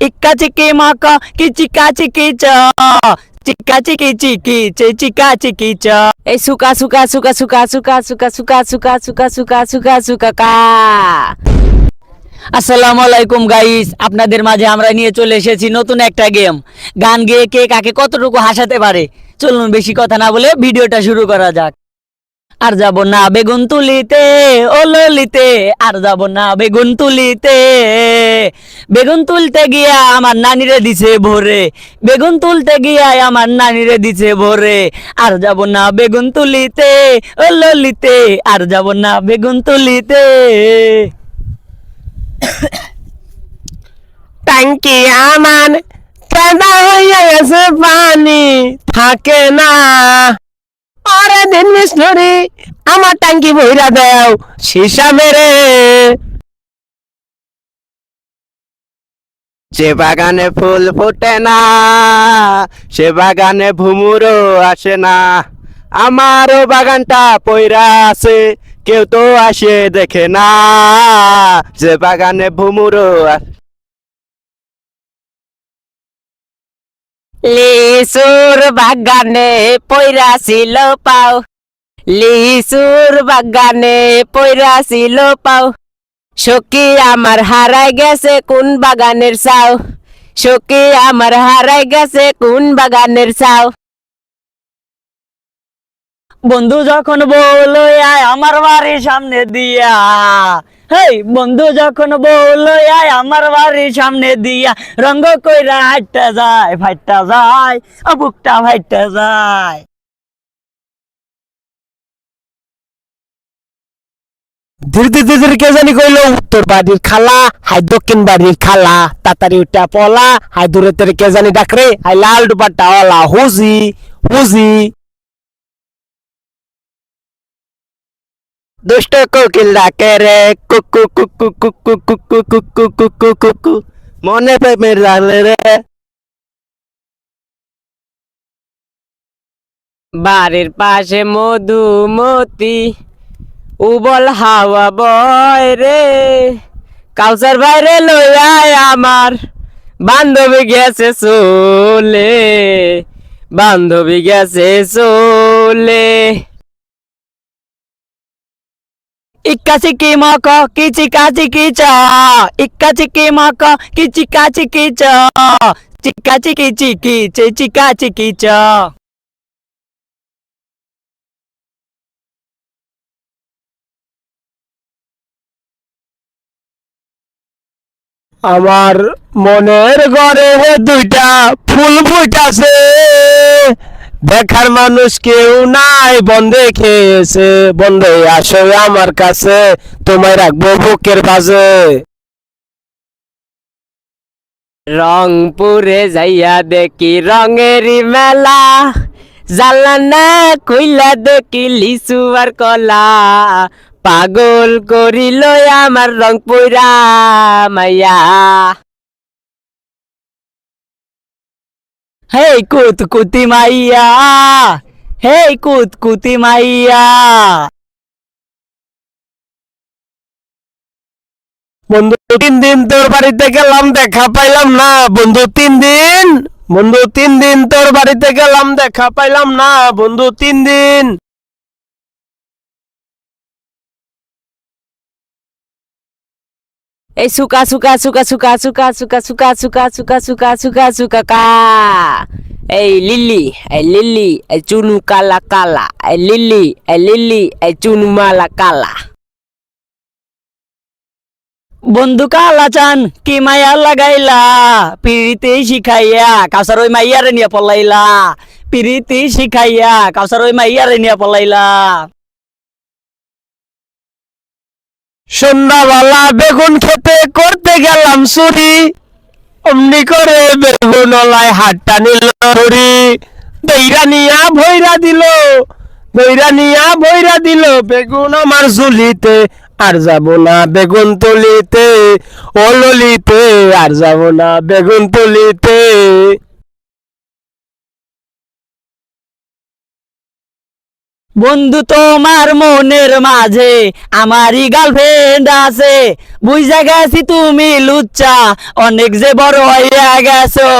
ইক্কা চিকি মাকা কি চিকা চিকি চিকা চিকি চিকি চে চিকা চিকি চ এই সুকা সুকা সুকা সুকা সুকা সুকা সুকা সুকা সুকা সুকা সুকা সুকা কা আসসালামু আলাইকুম গাইস আপনাদের মাঝে আমরা নিয়ে চলে এসেছি নতুন একটা গেম গান গেয়ে কে কাকে কতটুকু হাসাতে পারে চলুন বেশি কথা না বলে ভিডিওটা শুরু করা যাক আর যাব না বেগুন তুলিতে, ও ললিতে, আর যাব না বেগুন তুলিতে। বেগুন তুলতে গিয়া আমার নানিরে দিছে ভোরে, বেগুন তুলতে গিয়া আমার নানিরে দিছে ভোরে। আর যাব না বেগুন তুলিতে, ও ললিতে, আর যাব না বেগুন তুলিতে। ট্যাঙ্কি আমার কাদা হয়ে গেছে, পানি থাকে না। আরে আমার বইরা দেও মেরে। যে বাগানে ফুল ফোটে না, সে বাগানে ভুমুরও আসে না। আমারও বাগানটা পয়রা আছে, কেউ তো আসে দেখে না। যে বাগানে ভুমুরও লিসুর বাগানে পয়রা ছিল পাও। লিসুর বাগানে পয়রা ছিল পাও। সখী আমার হারাই গেছে কোন বাগানের চাও। সখী আমার হারাই গেছে কোন বাগানের চাও। বন্ধু যখন আয় আমার বাড়ির সামনে দিয়া। হেই, বন্ধু যখন বলল, আয় আমার বাড়ির সামনে দিয়া, রঙ্গ কইরা হাইটটা যায়, ফাইটটা যায় বুকটা ফাইটটা যায়। ধীরে ধীরে ধীরে কে জানি কইলো উত্তর বাড়ির খালা, হাই দক্ষিণ বাড়ির খালা তাতারি উঠা পলা, হাই দূরে তেরে কে জানি ডাকরে, হাই লাল দুপাট্টা ওলা হুজি হুজি। দুষ্ট কোকিল ডাকে রে কুকু কুকু কুকু কুকু কুকু কুকু কুকু মনে প্রেমের জালে রে বাড়ির পাশে মধুমতি উবল হাওয়া বয় রে কাউসার বাইরে লইয়ায় আমার বান্ধবী গেছে চলে বান্ধবী গেছে চলে ইক্কাচিকি মক কিচি কাচি কিচ ইক্কাচিকি মক কিচি কাচি কিচ চিকা চিকি চিকি চে চিকা চিকি চ আমার মনের ঘরে দুইটা ফুল ফুটাছে। দেখার মানুষ কেউ নাই বন্ধে খেয়েছে বন্ধে আসো আমার কাছে, তোমায় রাখব বুকের বাজে। রংপুরে যাইয়া দেখি রঙেরই মেলা জালানা কইলা দেখি লিচু আর কলা। পাগল করিল আমার রংপুরা মাইয়া। হেই kut কুতি মাইয়া হেই কুত কুতি মাইয়া বন্ধু, তিন দিন তোর বাড়িতে গেলাম, দেখা পাইলাম না। বন্ধু, তিন দিন? বন্ধু, তিন দিন তোর বাড়িতে গেলাম, দেখা পাইলাম না। বন্ধু, তিন দিন? এই সুকা সুকা সুকা সুকা সুকা সুকা সুকা সুকা সুকা সুকা সুকা সুকা কা এই লিলি এই লিলি এই চুনু কালা কালা এই লিলি এই লিলি এই চুনু মালা কালা বন্ধু কালা চান কি মায়া লাগাইলা পিরিতি শিখাইয়া কাউসার ওই মাইয়ারে নিয়ে পলাইলা পিরিতি শিখাইয়া কাউসার ওই মাইয়ারে নিয়ে পলাইলা সন্ধ্যাবেলা বেগুন খেতে করতে গেলাম চুরি অমনি করে বেগুন ওলাই হাতটা নিল ধরি দইরা নিয়া ভৈরা দিল, দইরা নিয়া ভৈরা দিল, বেগুন আমার ঝুলিতে, আর যাব না বেগুন তুলিতে। ও ললিতে, আর যাব না বেগুন তুলিতে। বন্ধু তোমার মনের মাঝে আমারই গার্লফ্রেন্ড আছে বুঝা গেছি তুমি লুচ্চা, অনেক যে বড় হইয়া গেছো।